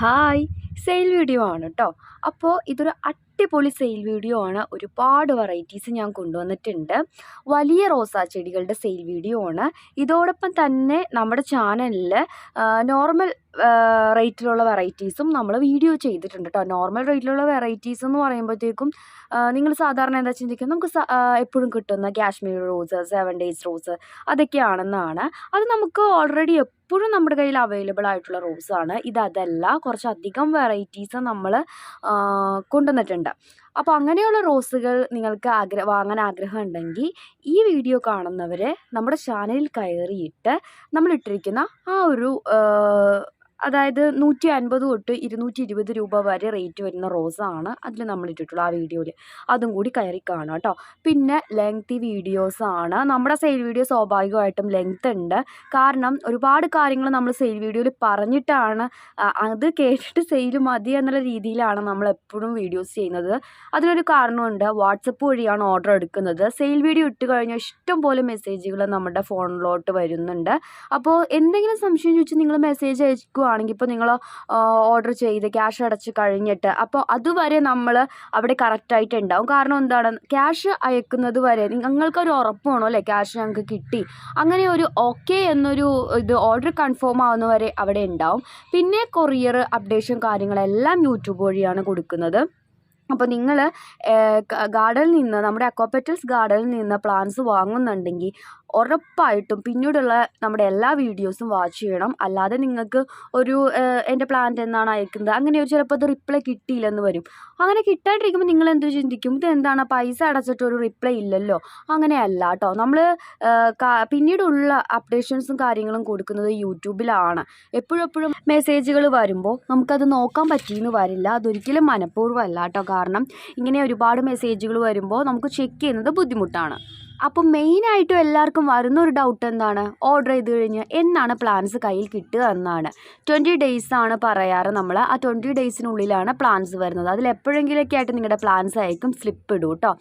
Hi sale video ആണ് കേട്ടോ അപ്പോൾ ഇതൊരു അടിപൊളി സെയിൽ വീഡിയോ ആണ്. ഒരുപാട് വെറൈറ്റീസ് ഞാൻ കൊണ്ടുവന്നിട്ടുണ്ട്. വലിയ റോസാ ചെടികളുടെ സെയിൽ വീഡിയോ ആണ്. ഇതോടൊപ്പം തന്നെ നമ്മുടെ ചാനലിൽ നോർമൽ റേറ്റിലുള്ള വെറൈറ്റീസും നമ്മൾ വീഡിയോ ചെയ്തിട്ടുണ്ട് കേട്ടോ നോർമൽ റേറ്റിലുള്ള വെറൈറ്റീസ് എന്ന് പറയുമ്പോഴത്തേക്കും നിങ്ങൾ സാധാരണ എന്താ ചിന്തിക്കുന്നത്? നമുക്ക് എപ്പോഴും കിട്ടുന്ന Kashmir rose seven days rose അതൊക്കെയാണെന്നാണ്. അത് നമുക്ക് ഓൾറെഡി എപ്പോഴും നമ്മുടെ കയ്യിൽ അവൈലബിൾ ആയിട്ടുള്ള റോസാണ് ഇത് അതല്ല കുറച്ചധികം വെറൈറ്റീസ് നമ്മൾ കൊണ്ടുവന്നിട്ടുണ്ട്. അപ്പോൾ അങ്ങനെയുള്ള റോസുകൾ നിങ്ങൾക്ക് ആഗ്രഹ വാങ്ങാൻ ആഗ്രഹം ഉണ്ടെങ്കിൽ ഈ വീഡിയോ കാണുന്നവർ നമ്മുടെ ചാനലിൽ കയറിയിട്ട് നമ്മളിട്ടിരിക്കുന്ന ആ ഒരു അതായത് നൂറ്റി അൻപത് തൊട്ട് ഇരുന്നൂറ്റി ഇരുപത് രൂപ വരെ റേറ്റ് വരുന്ന റോസാണ് അതിൽ നമ്മൾ ഇട്ടിട്ടുള്ളൂ ആ വീഡിയോയിൽ അതും കൂടി കയറി കാണാം കേട്ടോ. പിന്നെ ലെങ്തി വീഡിയോസാണ് നമ്മുടെ സെയിൽ വീഡിയോ സ്വാഭാവികമായിട്ടും ലെങ്ത് ഉണ്ട്. കാരണം ഒരുപാട് കാര്യങ്ങൾ നമ്മൾ സെയിൽ വീഡിയോയിൽ പറഞ്ഞിട്ടാണ് അത് കേട്ടിട്ട് സെയിൽ മതി എന്നുള്ള രീതിയിലാണ് നമ്മൾ എപ്പോഴും വീഡിയോസ് ചെയ്യുന്നത്. അതിനൊരു കാരണമുണ്ട്. വാട്സപ്പ് വഴിയാണ് ഓർഡർ എടുക്കുന്നത്. സെയിൽ വീഡിയോ ഇട്ട് കഴിഞ്ഞാൽ ഇഷ്ടം പോലെ മെസ്സേജുകൾ നമ്മുടെ ഫോണിലോട്ട് വരുന്നുണ്ട്. അപ്പോൾ എന്തെങ്കിലും സംശയം ചോദിച്ചാൽ നിങ്ങൾ മെസ്സേജ് അയക്കുക ആണെങ്കിൽ ഇപ്പോൾ നിങ്ങൾ ഓർഡർ ചെയ്ത് ക്യാഷ് അടച്ച് കഴിഞ്ഞിട്ട് അപ്പോൾ അതുവരെ നമ്മൾ അവിടെ കറക്റ്റായിട്ട് ഉണ്ടാവും കാരണം എന്താണ്? ക്യാഷ് അയക്കുന്നത് വരെ നിങ്ങൾക്കൊരു ഉറപ്പ് വേണം അല്ലേ? ക്യാഷ് ഞങ്ങൾക്ക് കിട്ടി. അങ്ങനെ ഒരു ഓക്കെ എന്നൊരു ഇത് ഓർഡർ കൺഫേം ആവുന്നവരെ അവിടെ ഉണ്ടാവും. പിന്നെ കൊറിയർ അപ്ഡേഷൻ കാര്യങ്ങളെല്ലാം യൂട്യൂബ് വഴിയാണ് കൊടുക്കുന്നത്. അപ്പോൾ നിങ്ങൾ ഗാർഡനിൽ നിന്ന് നമ്മുടെ അക്വാപെറ്റൽസ് ഗാർഡനിൽ നിന്ന് പ്ലാന്റ്സ് വാങ്ങുന്നുണ്ടെങ്കിൽ ഉറപ്പായിട്ടും പിന്നീടുള്ള നമ്മുടെ എല്ലാ വീഡിയോസും വാച്ച് ചെയ്യണം. അല്ലാതെ നിങ്ങൾക്ക് ഒരു എന്റെ പ്ലാന്റ് എന്നാണ് അയക്കുന്നത്. അങ്ങനെ ഒരു ചിലപ്പോൾ അത് റിപ്ലൈ കിട്ടിയില്ലെന്ന് വരും. അങ്ങനെ കിട്ടാണ്ടിരിക്കുമ്പോൾ നിങ്ങൾ എന്ത് ചിന്തിക്കും? ഇത് എന്താണ്? പൈസ അടച്ചിട്ട് ഒരു റിപ്ലൈ ഇല്ലല്ലോ. അങ്ങനെയല്ല കേട്ടോ നമ്മൾ പിന്നീടുള്ള അപ്ഡേഷൻസും കാര്യങ്ങളും കൊടുക്കുന്നത് യൂട്യൂബിലാണ്. എപ്പോഴെപ്പോഴും എപ്പോഴും മെസ്സേജുകൾ വരുമ്പോൾ നമുക്കത് നോക്കാൻ പറ്റിയെന്ന് വരില്ല. അതൊരിക്കലും മനഃപൂർവമല്ല കേട്ടോ കാരണം ഇങ്ങനെ ഒരുപാട് മെസ്സേജുകൾ വരുമ്പോൾ നമുക്ക് ചെക്ക് ചെയ്യുന്നത് ബുദ്ധിമുട്ടാണ്. അപ്പോൾ മെയിനായിട്ടും എല്ലാവർക്കും വരുന്ന ഒരു ഡൗട്ട് എന്താണ്? ഓർഡർ ചെയ്ത് കഴിഞ്ഞ് എന്നാണ് പ്ലാൻസ് കയ്യിൽ കിട്ടുക എന്നാണ്. ട്വന്റി ഡേയ്സ് ആണ് പറയാറ് നമ്മൾ ആ ട്വന്റി ഡേയ്സിനുള്ളിലാണ് പ്ലാൻസ് വരുന്നത്. അതിൽ എപ്പോഴെങ്കിലൊക്കെ ആയിട്ട് നിങ്ങളുടെ പ്ലാൻസ് ആയിരിക്കും സ്ലിപ്പ് ഇടും കേട്ടോ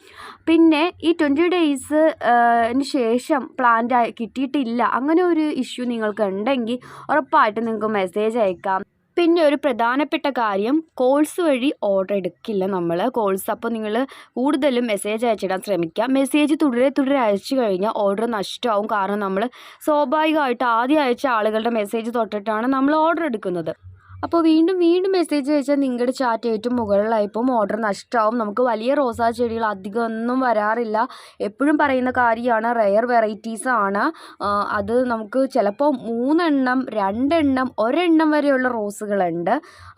പിന്നെ ഈ ട്വന്റി ഡേയ്സ് ശേഷം പ്ലാന്റ് കിട്ടിയിട്ടില്ല. അങ്ങനെ ഒരു ഇഷ്യൂ നിങ്ങൾക്ക് ഉണ്ടെങ്കിൽ ഉറപ്പായിട്ടും നിങ്ങൾക്ക് മെസ്സേജ് അയക്കാം. പിന്നെ ഒരു പ്രധാനപ്പെട്ട കാര്യം കോൾസ് വഴി ഓർഡർ എടുക്കില്ല നമ്മൾ കോൾസ് അപ്പോൾ നിങ്ങൾ കൂടുതലും മെസ്സേജ് അയച്ചിടാൻ ശ്രമിക്കുക മെസ്സേജ് തുടരെ തുടരെ അയച്ചു കഴിഞ്ഞാൽ ഓർഡർ നഷ്ടമാവും കാരണം നമ്മൾ സ്വാഭാവികമായിട്ട് ആദ്യം അയച്ച ആളുകളുടെ മെസ്സേജ് തൊട്ടിട്ടാണ് നമ്മൾ ഓർഡർ എടുക്കുന്നത്. അപ്പോൾ വീണ്ടും വീണ്ടും മെസ്സേജ് അയച്ചാൽ നിങ്ങളുടെ ചാറ്റ് ഏറ്റവും മുകളിലായപ്പോൾ ഓർഡർ നഷ്ടമാവും നമുക്ക് വലിയ റോസാ ചെടികൾ അധികം ഒന്നും വരാറില്ല. എപ്പോഴും പറയുന്ന കാര്യമാണ് റെയർ വെറൈറ്റീസ് ആണ്. അത് നമുക്ക് ചിലപ്പോൾ മൂന്നെണ്ണം രണ്ടെണ്ണം ഒരെണ്ണം വരെയുള്ള റോസുകളുണ്ട്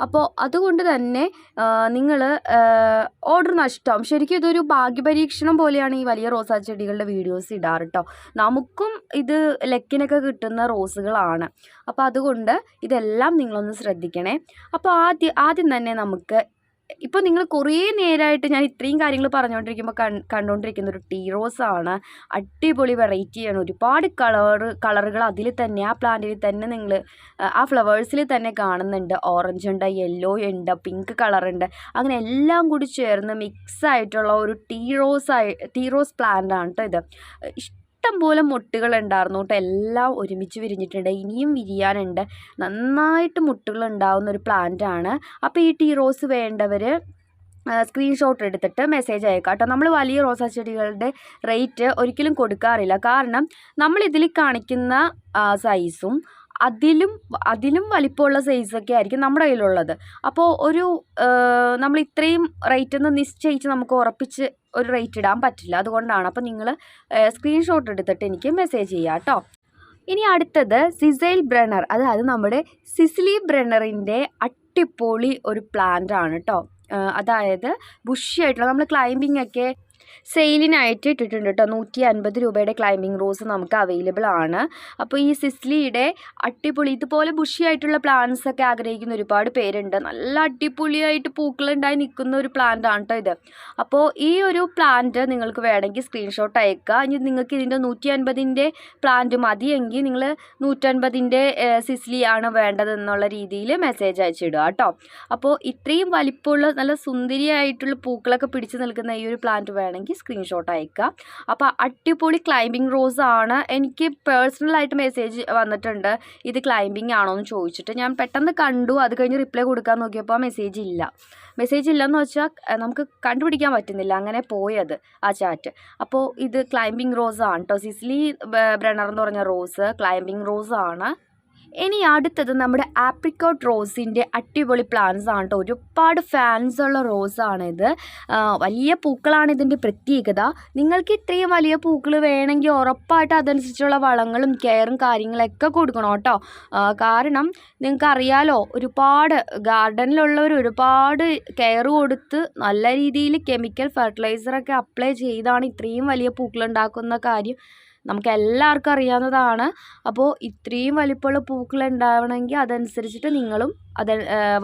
അപ്പോൾ അതുകൊണ്ട് തന്നെ നിങ്ങൾ ഓർഡർ നഷ്ടമാവും ശരിക്കും ഇതൊരു ഭാഗ്യപരീക്ഷണം പോലെയാണ് ഈ വലിയ റോസാ ചെടികളുടെ വീഡിയോസ് ഇടാറ് കേട്ടോ നമുക്കും ഇത് ലക്കിനൊക്കെ കിട്ടുന്ന റോസുകളാണ് അപ്പോൾ അതുകൊണ്ട് ഇതെല്ലാം നിങ്ങളൊന്ന് ശ്രദ്ധിക്കണേ. അപ്പോൾ ആദ്യം ആദ്യം തന്നെ നമുക്ക് ഇപ്പോൾ നിങ്ങൾ കുറേ നേരമായിട്ട് ഞാൻ ഇത്രയും കാര്യങ്ങൾ പറഞ്ഞുകൊണ്ടിരിക്കുമ്പോൾ കൺ കണ്ടുകൊണ്ടിരിക്കുന്ന ഒരു ടീ റോസ് ആണ്. അടിപൊളി വെറൈറ്റിയാണ് ഒരുപാട് കളർ കളറുകൾ അതിൽ തന്നെ ആ പ്ലാന്റിൽ തന്നെ നിങ്ങൾ ആ ഫ്ലവേഴ്സിൽ തന്നെ കാണുന്നുണ്ട്. ഓറഞ്ച് ഉണ്ട് യെല്ലോ ഉണ്ട് പിങ്ക് കളറുണ്ട് അങ്ങനെ എല്ലാം കൂടി ചേർന്ന് മിക്സ് ആയിട്ടുള്ള ഒരു ടീ റോസ് ആയി ടീ റോസ് പ്ലാന്റ് ആണ് കേട്ടോ ഇത്. ഇഷ്ടം പോലെ മുട്ടുകൾ ഉണ്ടായിരുന്നു കേട്ടോ എല്ലാം ഒരുമിച്ച് വിരിഞ്ഞിട്ടുണ്ട്. ഇനിയും വിരിയാനുണ്ട്. നന്നായിട്ട് മുട്ടുകൾ ഉണ്ടാവുന്ന ഒരു പ്ലാന്റ് ആണ്. അപ്പോൾ ഈ ടീ റോസ് വേണ്ടവർ സ്ക്രീൻഷോട്ട് എടുത്തിട്ട് മെസ്സേജ് അയക്കാം കേട്ടോ നമ്മൾ വലിയ റോസാ ചെടികളുടെ റേറ്റ് ഒരിക്കലും കൊടുക്കാറില്ല. കാരണം നമ്മളിതിൽ കാണിക്കുന്ന സൈസും അതിലും അതിലും വലിപ്പമുള്ള സൈസൊക്കെ ആയിരിക്കും നമ്മുടെ കയ്യിലുള്ളത്. അപ്പോൾ ഒരു നമ്മൾ ഇത്രയും റേറ്റ് എന്ന് നിശ്ചയിച്ച് നമുക്ക് ഉറപ്പിച്ച് ഒരു റേറ്റ് ഇടാൻ പറ്റില്ല. അതുകൊണ്ടാണ്. അപ്പോൾ നിങ്ങൾ സ്ക്രീൻഷോട്ട് എടുത്തിട്ട് എനിക്ക് മെസ്സേജ് ചെയ്യാം കേട്ടോ ഇനി അടുത്തത് സിസൈൽ ബ്രണർ അതായത് നമ്മുടെ സിസിലി ബ്രണറിന്റെ അട്ടിപ്പൊളി ഒരു പ്ലാന്റ് ആണ് കേട്ടോ അതായത് ബുഷിയായിട്ടുള്ള നമ്മൾ ക്ലൈമ്പിംഗ് ഒക്കെ സെയിലിനായിട്ട് ഇട്ടിട്ടുണ്ട് കേട്ടോ നൂറ്റി അൻപത് രൂപയുടെ ക്ലൈമ്പിംഗ് റോസ് നമുക്ക് അവൈലബിൾ ആണ്. അപ്പോൾ ഈ സിസ്ലിയുടെ അടിപൊളി ഇതുപോലെ ബുഷിയായിട്ടുള്ള പ്ലാന്റ്സ് ഒക്കെ ആഗ്രഹിക്കുന്ന ഒരുപാട് പേരുണ്ട്. നല്ല അടിപൊളിയായിട്ട് പൂക്കളുണ്ടായി നിൽക്കുന്ന ഒരു പ്ലാന്റ് ആണ് കേട്ടോ ഇത്. അപ്പോൾ ഈ ഒരു പ്ലാന്റ് നിങ്ങൾക്ക് വേണമെങ്കിൽ സ്ക്രീൻഷോട്ട് അയക്കുക ഇനി നിങ്ങൾക്ക് ഇതിന്റെ നൂറ്റി അൻപതിന്റെ പ്ലാന്റ് മതിയെങ്കിൽ നിങ്ങൾ നൂറ്റൻപതിന്റെ സിസ്ലി ആണ് വേണ്ടതെന്നുള്ള രീതിയിൽ മെസ്സേജ് അയച്ചിടുക കേട്ടോ അപ്പോൾ ഇത്രയും വലിപ്പമുള്ള നല്ല സുന്ദരിയായിട്ടുള്ള പൂക്കളൊക്കെ പിടിച്ചു നിൽക്കുന്ന ഈ ഒരു പ്ലാന്റ് വേണമെങ്കിൽ വേണമെങ്കിൽ സ്ക്രീൻഷോട്ട് അയക്കുക അപ്പോൾ അടിപൊളി ക്ലൈമ്പിംഗ് റോസ് ആണ്. എനിക്ക് പേഴ്സണലായിട്ട് മെസ്സേജ് വന്നിട്ടുണ്ട്. ഇത് ക്ലൈമ്പിംഗ് ആണോ എന്ന് ചോദിച്ചിട്ട്. ഞാൻ പെട്ടെന്ന് കണ്ടു. അത് കഴിഞ്ഞ് റിപ്ലൈ കൊടുക്കാൻ നോക്കിയപ്പോൾ മെസ്സേജ് ഇല്ല. മെസ്സേജ് ഇല്ലെന്ന് വെച്ചാൽ നമുക്ക് കണ്ടുപിടിക്കാൻ പറ്റുന്നില്ല. അങ്ങനെ പോയത് ആ ചാറ്റ് അപ്പോൾ ഇത് ക്ലൈമ്പിംഗ് റോസ് ആണ് കേട്ടോ സിസ്ലി ബ്രണർ എന്ന് പറഞ്ഞ റോസ് ക്ലൈമ്പിംഗ് റോസ് ആണ്. ഇനി അടുത്തത് നമ്മുടെ ആപ്രിക്കോട്ട് റോസിന്റെ അടിപൊളി പ്ലാന്റ്സ് ആണ് കേട്ടോ ഒരുപാട് ഫാൻസ് ഉള്ള റോസാണിത്. വലിയ പൂക്കളാണ് ഇതിന്റെ പ്രത്യേകത. നിങ്ങൾക്ക് ഇത്രയും വലിയ പൂക്കൾ വേണമെങ്കിൽ ഉറപ്പായിട്ട് അതനുസരിച്ചുള്ള വളങ്ങളും കെയറും കാര്യങ്ങളൊക്കെ കൊടുക്കണം കേട്ടോ. കാരണം നിങ്ങൾക്കറിയാലോ ഒരുപാട് ഗാർഡനിലുള്ളവർ ഒരുപാട് കെയർ കൊടുത്ത് നല്ല രീതിയിൽ കെമിക്കൽ ഫെർട്ടിലൈസറൊക്കെ അപ്ലൈ ചെയ്താണ് ഇത്രയും വലിയ പൂക്കൾ ഉണ്ടാക്കുന്ന കാര്യം. നമുക്ക് എല്ലാവർക്കും അറിയാവുന്നതാണ്. അപ്പോൾ ഇത്രയും വലിപ്പമുള്ള പൂക്കൾ ഉണ്ടാവണമെങ്കിൽ അതനുസരിച്ചിട്ട് നിങ്ങളും അത്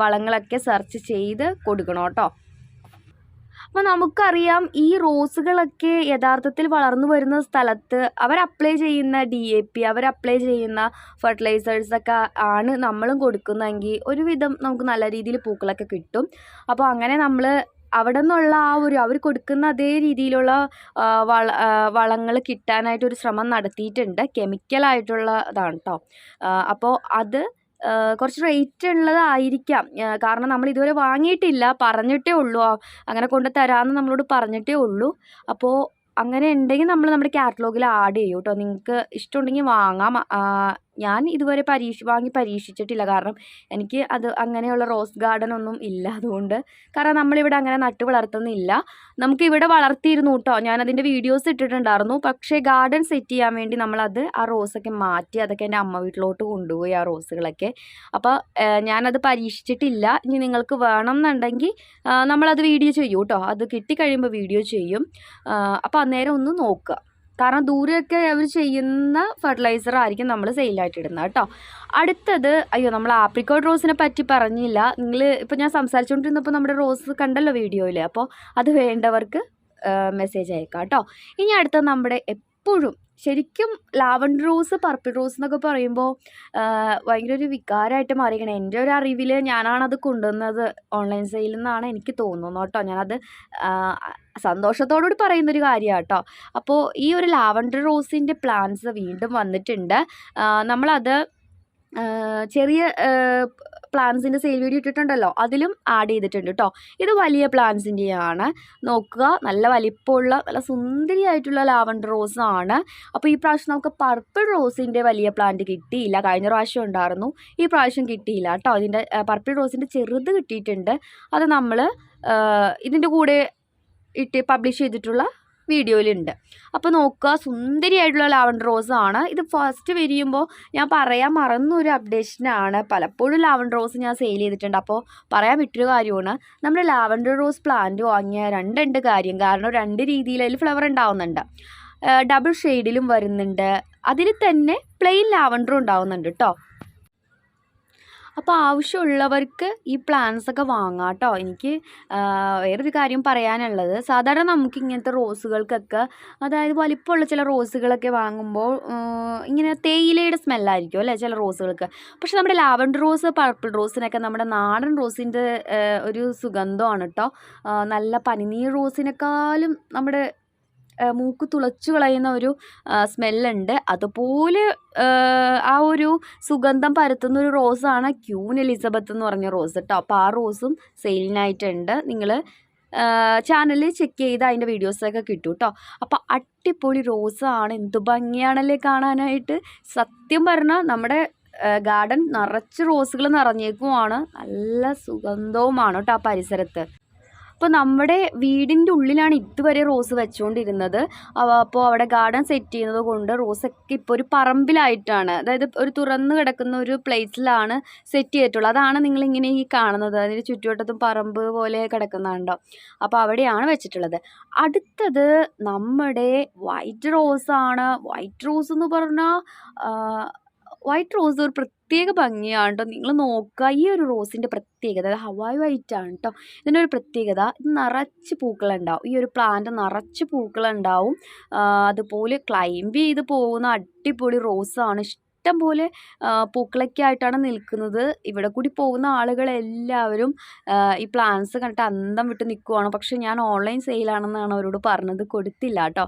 വളങ്ങളൊക്കെ സെർച്ച് ചെയ്ത് കൊടുക്കണം കേട്ടോ. അപ്പോൾ നമുക്കറിയാം ഈ റോസുകളൊക്കെ യഥാർത്ഥത്തിൽ വളർന്നു വരുന്ന സ്ഥലത്ത് അവർ അപ്ലൈ ചെയ്യുന്ന ഡി എ പി അവർ അപ്ലൈ ചെയ്യുന്ന ഫെർട്ടിലൈസേഴ്സൊക്കെ ആണ് നമ്മളും കൊടുക്കുന്നതെങ്കിൽ ഒരുവിധം നമുക്ക് നല്ല രീതിയിൽ പൂക്കളൊക്കെ കിട്ടും. അപ്പോൾ അങ്ങനെ നമ്മൾ അവിടെ നിന്നുള്ള ആ ഒരു അവർ കൊടുക്കുന്ന അതേ രീതിയിലുള്ള വള വളങ്ങൾ കിട്ടാനായിട്ടൊരു ശ്രമം നടത്തിയിട്ടുണ്ട്. കെമിക്കലായിട്ടുള്ളതാണ് കേട്ടോ അപ്പോൾ അത് കുറച്ച് റേറ്റ് ഉള്ളതായിരിക്കാം. കാരണം നമ്മൾ ഇതുവരെ വാങ്ങിയിട്ടില്ല. പറഞ്ഞിട്ടേ ഉള്ളൂ. അങ്ങനെ കൊണ്ട് തരാമെന്ന് നമ്മളോട് പറഞ്ഞിട്ടേ ഉള്ളൂ. അപ്പോൾ അങ്ങനെ ഉണ്ടെങ്കിൽ നമ്മൾ നമ്മുടെ കാറ്റലോഗിൽ ആഡ് ചെയ്യും കേട്ടോ നിങ്ങൾക്ക് ഇഷ്ടമുണ്ടെങ്കിൽ വാങ്ങാം. ഞാൻ ഇതുവരെ പരീക്ഷ വാങ്ങി പരീക്ഷിച്ചിട്ടില്ല. കാരണം എനിക്ക് അത് അങ്ങനെയുള്ള റോസ് ഗാർഡൻ ഒന്നും ഇല്ല അതുകൊണ്ട്. കാരണം നമ്മളിവിടെ അങ്ങനെ നട്ട് വളർത്തുന്നില്ല. നമുക്ക് ഇവിടെ വളർത്തിയിരുന്നു കേട്ടോ. ഞാൻ അതിന്റെ വീഡിയോസ് ഇട്ടിട്ടുണ്ടായിരുന്നു. പക്ഷേ ഗാർഡൻ സെറ്റ് ചെയ്യാൻ വേണ്ടി നമ്മളത് ആ റോസൊക്കെ മാറ്റി അതൊക്കെ എന്റെ അമ്മ വീട്ടിലോട്ട് കൊണ്ടുപോയി ആ റോസുകളൊക്കെ. അപ്പോൾ ഞാനത് പരീക്ഷിച്ചിട്ടില്ല. ഇനി നിങ്ങൾക്ക് വേണം എന്നുണ്ടെങ്കിൽ നമ്മളത് വീഡിയോ ചെയ്യൂ കേട്ടോ. അത് കിട്ടിക്കഴിയുമ്പോൾ വീഡിയോ ചെയ്യും. അപ്പോൾ അന്നേരം ഒന്ന് നോക്കുക. കാരണം ദൂരെയൊക്കെ അവർ ചെയ്യുന്ന ഫെർട്ടിലൈസർ ആയിരിക്കും നമ്മൾ സെയിലായിട്ട് ഇടുന്നത് കേട്ടോ. അടുത്തത് അയ്യോ നമ്മൾ ആപ്രിക്കോട്ട് റോസിനെ പറ്റി പറഞ്ഞില്ല. നിങ്ങൾ ഇപ്പോൾ ഞാൻ സംസാരിച്ചുകൊണ്ടിരുന്നപ്പോൾ നമ്മുടെ റോസ് കണ്ടല്ലോ വീഡിയോയിൽ അപ്പോൾ അത് വേണ്ടവർക്ക് മെസ്സേജ് അയക്കാം കേട്ടോ. ഇനി അടുത്ത നമ്മുടെ എപ്പോഴും ശരിക്കും ലാവൻഡർ റോസ് പർപ്പിൾ റോസ് എന്നൊക്കെ പറയുമ്പോൾ ഭയങ്കര ഒരു വികാരമായിട്ട് മാറിയിരിക്കണം. എന്റെ ഒരു അറിവിൽ ഞാനാണത് കൊണ്ടുവന്നത് ഓൺലൈൻ സെയിലിൽ നിന്നാണ് എനിക്ക് തോന്നുന്നത് കേട്ടോ. ഞാനത് സന്തോഷത്തോടുകൂടി പറയുന്നൊരു കാര്യമാണ് കേട്ടോ അപ്പോൾ ഈ ഒരു ലാവൻഡർ റോസിന്റെ പ്ലാന്റ്സ് വീണ്ടും വന്നിട്ടുണ്ട്. നമ്മളത് ചെറിയ പ്ലാന്റ്സിന്റെ സെയിൽ വീഡിയോ ഇട്ടിട്ടുണ്ടല്ലോ അതിലും ആഡ് ചെയ്തിട്ടുണ്ട് കേട്ടോ ഇത് വലിയ പ്ലാന്റ്സിന്റെയാണ് നോക്കുക നല്ല വലിപ്പമുള്ള നല്ല സുന്ദരിയായിട്ടുള്ള ലാവൻഡർ റോസ് ആണ്. അപ്പോൾ ഈ പ്രാവശ്യം നമുക്ക് പർപ്പിൾ റോസിന്റെ വലിയ പ്ലാന്റ് കിട്ടിയില്ല. കഴിഞ്ഞ പ്രാവശ്യം ഉണ്ടായിരുന്നു. ഈ പ്രാവശ്യം കിട്ടിയില്ല കേട്ടോ അതിന്റെ പർപ്പിൾ റോസിന്റെ ചെറുത് കിട്ടിയിട്ടുണ്ട്. അത് നമ്മൾ ഇതിന്റെ കൂടെ ഇട്ട് പബ്ലിഷ് ചെയ്തിട്ടുള്ള വീഡിയോയിലുണ്ട്. അപ്പോൾ നോക്കുക സുന്ദരിയായിട്ടുള്ള ലാവൻഡർ റോസ് ആണ്. ഇത് ഫസ്റ്റ് വിരിയുമ്പോൾ ഞാൻ പറയാൻ മറന്നൊരു അപ്ഡേഷനാണ് പലപ്പോഴും ലാവൻഡർ റോസ് ഞാൻ സെയിൽ ചെയ്തിട്ടുണ്ട്. അപ്പോൾ പറയാൻ വിട്ടൊരു കാര്യമാണ് നമ്മൾ ലാവൻഡർ റോസ് പ്ലാന്റ് വാങ്ങിയ രണ്ട് രണ്ട് കാര്യം. കാരണം രണ്ട് രീതിയിൽ അതിൽ ഫ്ലവർ ഉണ്ടാവുന്നുണ്ട്. ഡബിൾ ഷെയ്ഡിലും വരുന്നുണ്ട്. അതിൽ തന്നെ പ്ലെയിൻ ലാവൻഡറും ഉണ്ടാവുന്നുണ്ട് കേട്ടോ അപ്പോൾ ആവശ്യമുള്ളവർക്ക് ഈ പ്ലാന്റ്സ് ഒക്കെ വാങ്ങാം കേട്ടോ എനിക്ക് വേറൊരു കാര്യം പറയാനുള്ളത്. സാധാരണ നമുക്ക് ഇങ്ങനത്തെ റോസുകൾക്കൊക്കെ അതായത് വലിപ്പമുള്ള ചില റോസുകളൊക്കെ വാങ്ങുമ്പോൾ ഇങ്ങനെ തേയിലയുടെ സ്മെല്ലായിരിക്കും അല്ലേ ചില റോസുകൾക്ക്. പക്ഷെ നമ്മുടെ ലാവൻഡർ റോസ് പർപ്പിൾ റോസിനൊക്കെ നമ്മുടെ നാടൻ റോസിന്റെ ഒരു സുഗന്ധമാണ് കേട്ടോ നല്ല പനിനീർ റോസിനേക്കാളും നമ്മുടെ മൂക്ക് തുളച്ചു കളയുന്ന ഒരു സ്മെല്ലുണ്ട്. അതുപോലെ ആ ഒരു സുഗന്ധം പരത്തുന്ന ഒരു റോസാണ് ക്യൂൻ എലിസബത്ത് എന്ന് പറഞ്ഞ റോസ് കേട്ടോ. അപ്പോൾ ആ റോസും സെയിലിനായിട്ടുണ്ട്. നിങ്ങൾ ചാനലിൽ ചെക്ക് ചെയ്ത് അതിന്റെ വീഡിയോസൊക്കെ കിട്ടും കേട്ടോ. അപ്പോൾ അടിപൊളി റോസാണ്. എന്ത് ഭംഗിയാണല്ലേ കാണാനായിട്ട്. സത്യം പറഞ്ഞാൽ നമ്മുടെ ഗാർഡൻ നിറച്ച് റോസുകൾ നിറഞ്ഞേക്കുമാണ് നല്ല സുഗന്ധവുമാണ് കേട്ടോ ആ പരിസരത്ത്. അപ്പോൾ നമ്മുടെ വീടിന്റെ ഉള്ളിലാണ് ഇതുവരെ റോസ് വെച്ചുകൊണ്ടിരുന്നത് അപ്പോൾ അവിടെ ഗാർഡൻ സെറ്റ് ചെയ്യുന്നത് കൊണ്ട് റോസൊക്കെ ഇപ്പോൾ ഒരു പറമ്പിലായിട്ടാണ്. അതായത് ഒരു തുറന്നു കിടക്കുന്ന ഒരു പ്ലേസിലാണ് സെറ്റ് ചെയ്തിട്ടുള്ളത്. അതാണ് നിങ്ങളിങ്ങനെ ഈ കാണുന്നത്. അതിന് ചുറ്റുവട്ടത്തും പറമ്പ് പോലെ കിടക്കുന്നുണ്ടോ. അപ്പോൾ അവിടെയാണ് വെച്ചിട്ടുള്ളത്. അടുത്തത് നമ്മുടെ വൈറ്റ് റോസാണ്. വൈറ്റ് റോസ് എന്ന് പറഞ്ഞാൽ വൈറ്റ് റോസ് ഒരു പ്രത്യേക ഭംഗിയാണ് കേട്ടോ നിങ്ങൾ നോക്കുക ഈ ഒരു റോസിന്റെ പ്രത്യേകത. ഹവായ് വൈറ്റ് ആണ് കേട്ടോ ഇതിന്റെ ഒരു പ്രത്യേകത ഇത് നിറച്ച് പൂക്കളുണ്ടാവും. ഈ ഒരു പ്ലാന്റ് നിറച്ച് പൂക്കളുണ്ടാവും. അതുപോലെ ക്ലൈംബ് ചെയ്ത് പോകുന്ന അടിപൊളി റോസാണ് ഇഷ്ടം. പോലെ പൂക്കളൊക്കെ ആയിട്ടാണ് നിൽക്കുന്നത്. ഇവിടെ കൂടി പോകുന്ന ആളുകളെല്ലാവരും ഈ പ്ലാന്റ്സ് കണ്ടിട്ട് അന്തം വിട്ട് നിൽക്കുവാണ് പക്ഷേ ഞാൻ ഓൺലൈൻ സെയിലാണെന്നാണ് അവരോട് പറഞ്ഞത്. കൊടുത്തില്ല കേട്ടോ.